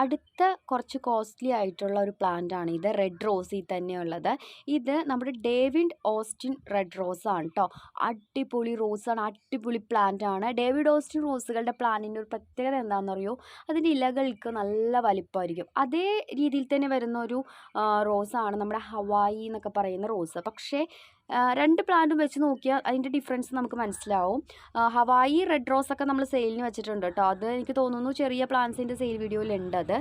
അടുത്ത കുറച്ച് കോസ്റ്റ്ലി ആയിട്ടുള്ള ഒരു പ്ലാന്റ് ആണ്. ഇത് റെഡ് റോസിൽ തന്നെയുള്ളത്. ഇത് നമ്മുടെ ഡേവിഡ് ഓസ്റ്റിൻ റെഡ് റോസ് ആണ് കേട്ടോ അടിപൊളി റോസാണ് അടിപൊളി പ്ലാന്റ് ആണ്. ഡേവിഡ് ഓസ്റ്റിൻ റോസുകളുടെ പ്ലാന്റിന്റെ ഒരു പ്രത്യേകത എന്താണെന്നറിയോ അതിന്റെ ഇലകൾക്ക് നല്ല വലിപ്പമായിരിക്കും. അതേ രീതിയിൽ തന്നെ വരുന്ന ഒരു റോസാണ് നമ്മുടെ ഹവായി എന്നൊക്കെ പറയുന്ന റോസ്. പക്ഷേ രണ്ട് പ്ലാന്റും വെച്ച് നോക്കിയാൽ അതിന്റെ ഡിഫറൻസ് നമുക്ക് മനസ്സിലാവും. ഹവായി റെഡ് റോസ് ഒക്കെ നമ്മൾ സെയിലിന് വെച്ചിട്ടുണ്ട് കേട്ടോ. അത് എനിക്ക് തോന്നുന്നു ചെറിയ പ്ലാന്റ്സിന്റെ സെയിൽ വീഡിയോയിലുണ്ട് അത്.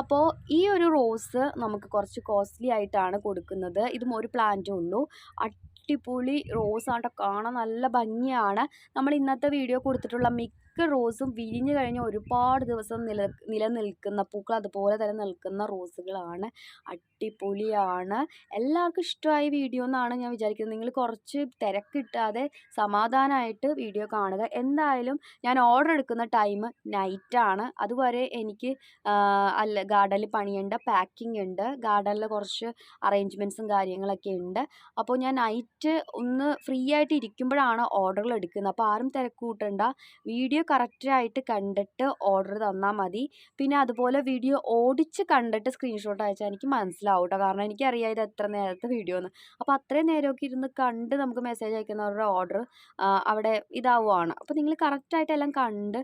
അപ്പോൾ ഈ ഒരു റോസ് നമുക്ക് കുറച്ച് കോസ്റ്റ്ലി ആയിട്ടാണ് കൊടുക്കുന്നത്. ഇതും ഒരു പ്ലാന്റേ ഉള്ളൂ. അടിപൊളി റോസ് ആട്ടോ. കാണാൻ നല്ല ഭംഗിയാണ്. നമ്മൾ ഇന്നത്തെ വീഡിയോ കൊടുത്തിട്ടുള്ള മിക്ക റോസും വിരിഞ്ഞു കഴിഞ്ഞ് ഒരുപാട് ദിവസം നില നിലനിൽക്കുന്ന പൂക്കൾ അതുപോലെ തന്നെ നിൽക്കുന്ന റോസുകളാണ്. അടിപൊളിയാണ്. എല്ലാവർക്കും ഇഷ്ടമായ വീഡിയോ എന്നാണ് ഞാൻ വിചാരിക്കുന്നത്. നിങ്ങൾ കുറച്ച് തിരക്കിട്ടാതെ സമാധാനമായിട്ട് വീഡിയോ കാണുക. എന്തായാലും ഞാൻ ഓർഡർ എടുക്കുന്ന ടൈം നൈറ്റാണ് അതുവരെ എനിക്ക് അല്ല ഗാർഡനിൽ പണിയുണ്ട് പാക്കിംഗ് ഉണ്ട്. ഗാർഡനിൽ കുറച്ച് അറേഞ്ച്മെന്റ്സും കാര്യങ്ങളൊക്കെ ഉണ്ട്. അപ്പോൾ ഞാൻ നൈറ്റ് ഒന്ന് ഫ്രീ ആയിട്ട് ഇരിക്കുമ്പോഴാണ് ഓർഡറുകൾ എടുക്കുന്നത്. അപ്പോൾ ആരും തിരക്ക് കൂട്ടണ്ട. വീഡിയോ കറക്റ്റായിട്ട് കണ്ടിട്ട് ഓർഡർ തന്നാൽ മതി. പിന്നെ അതുപോലെ വീഡിയോ ഓടിച്ച് കണ്ടിട്ട് സ്ക്രീൻഷോട്ട് അയച്ചാൽ എനിക്ക് മനസ്സിലാവും കേട്ടോ കാരണം എനിക്കറിയാം ഇത് എത്ര നേരത്തെ വീഡിയോ എന്ന്. അപ്പോൾ അത്രയും നേരമൊക്കെ ഇരുന്ന് കണ്ട് നമുക്ക് മെസ്സേജ് അയക്കുന്നവരുടെ ഓർഡർ അവിടെ ഇതാവുകയാണ് അപ്പോൾ നിങ്ങൾ കറക്റ്റായിട്ട് എല്ലാം കണ്ട്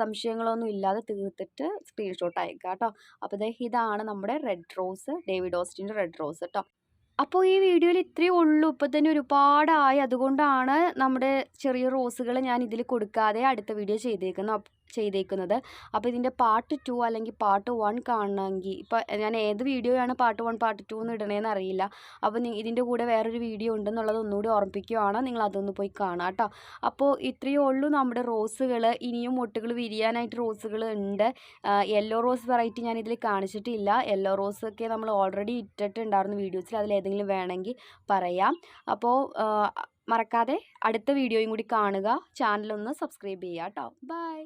സംശയങ്ങളൊന്നും ഇല്ലാതെ തീർത്തിട്ട് സ്ക്രീൻഷോട്ട് അയക്കുക കേട്ടോ അപ്പോൾ ഇതാണ് നമ്മുടെ റെഡ് റോസ് ഡേവിഡ് ഓസ്റ്റിന്റെ റെഡ് റോസ് കേട്ടോ അപ്പോൾ ഈ വീഡിയോയിൽ ഇത്രയേ ഉള്ളൂ. ഇപ്പോൾ തന്നെ ഒരുപാടായി. അതുകൊണ്ടാണ് നമ്മുടെ ചെറിയ റോസുകൾ ഞാൻ ഇതിൽ കൊടുക്കാതെ അടുത്ത വീഡിയോ ചെയ്തേക്കുന്ന ചെയ്തേക്കുന്നത്. അപ്പോൾ ഇതിന്റെ പാർട്ട് ടു അല്ലെങ്കിൽ പാർട്ട് വൺ കാണണമെങ്കിൽ ഇപ്പോൾ ഞാൻ ഏത് വീഡിയോയാണ് പാർട്ട് വൺ പാർട്ട് ടു എന്ന് ഇടണേന്ന് അറിയില്ല. അപ്പോൾ ഇതിന്റെ കൂടെ വേറൊരു വീഡിയോ ഉണ്ടെന്നുള്ളത് ഒന്നുകൂടി ഓർമ്മിപ്പിക്കുകയാണ് നിങ്ങൾ അതൊന്ന് പോയി കാണാം കേട്ടോ. അപ്പോൾ ഇത്രയേ ഉള്ളൂ നമ്മുടെ റോസുകൾ. ഇനിയും മുട്ടുകൾ വിരിയാനായിട്ട് റോസുകൾ ഉണ്ട്. യെല്ലോ റോസ് വെറൈറ്റി ഞാൻ ഇതിൽ കാണിച്ചിട്ടില്ല. യെല്ലോ റോസ് ഒക്കെ നമ്മൾ ഓൾറെഡി ഇട്ടിട്ടുണ്ടായിരുന്നു വീഡിയോസിൽ. അതിൽ ഏതെങ്കിലും വേണമെങ്കിൽ പറയാം. അപ്പോൾ മറക്കാതെ അടുത്ത വീഡിയോയും കൂടി കാണുക. ചാനലൊന്ന് സബ്സ്ക്രൈബ് ചെയ്യുക കേട്ടോ. ബൈ.